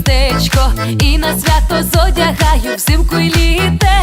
містечко, і на свято зодягаю взимку і літе.